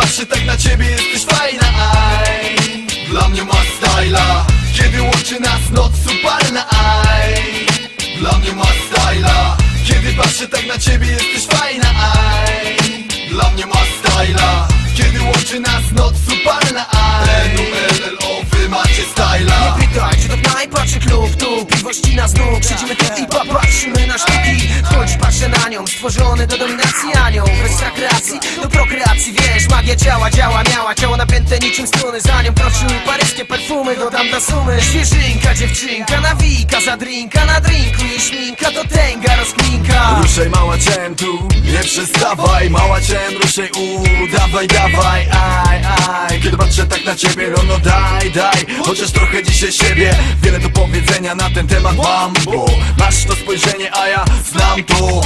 Patrzę tak na ciebie jesteś fajna, aj. Dla mnie masz styla. Kiedy łączy nas noc upalna, aj. Dla mnie Kiedy patrzę tak na ciebie jesteś fajna, aj. Dla mnie masz styla. Kiedy łączy nas noc upalna, aj. N-U-L-L-O, wy macie styla. Nie pytaj, czy to knajpa, klub Tu piwo ścina znów Siedzimy tu i popatrzymy na sztuki. Chodź, patrzę na nią. Stworzony do dominacji anioł. Prokreacji Magia działa, miała Ciało napięte niczym struny. Za nią kroczyły paryskie perfumy Dodam dla sumy. Świeżynka, dziewczynka Nawika za drinka Na drinku jej śminka To tęga rozkminka. Ruszaj mała cię tu, nie przestawaj. Mała cię ruszaj u, dawaj, dawaj Aj, aj, kiedy patrzę tak na ciebie No no daj, daj, chociaż trochę dzisiaj siebie. Wiele do powiedzenia na ten temat mam Bo masz to spojrzenie, a ja znam to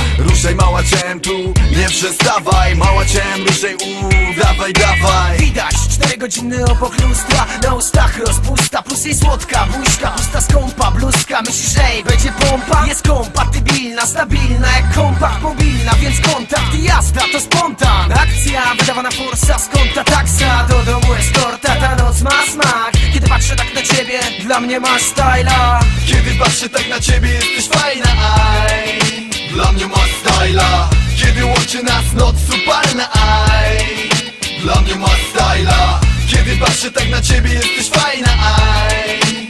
Mała cię tu, nie przestawaj. Mała cię ruszaj u, dawaj, dawaj Widać czterogodzinny obok lustra. Na ustach rozpusta Plus jej słodka buźka. Pusta skąpa bluzka. Myślisz, ej, będzie pompa? Jest kompatybilna, stabilna Jak kompakt. Mobilna Więc kontakt i jazda to spontan. Akcja wydawana forsa Skąd ta taksa? Do domu eskorta Ta noc ma smak. Kiedy patrzę tak na ciebie Dla mnie masz styla. Kiedy patrzę tak na ciebie jesteś fajna, aj Dla mnie masz styla. Kiedy łączy nas noc upalna, aj Dla mnie masz styla. Kiedy patrzę tak na ciebie jesteś fajna, aj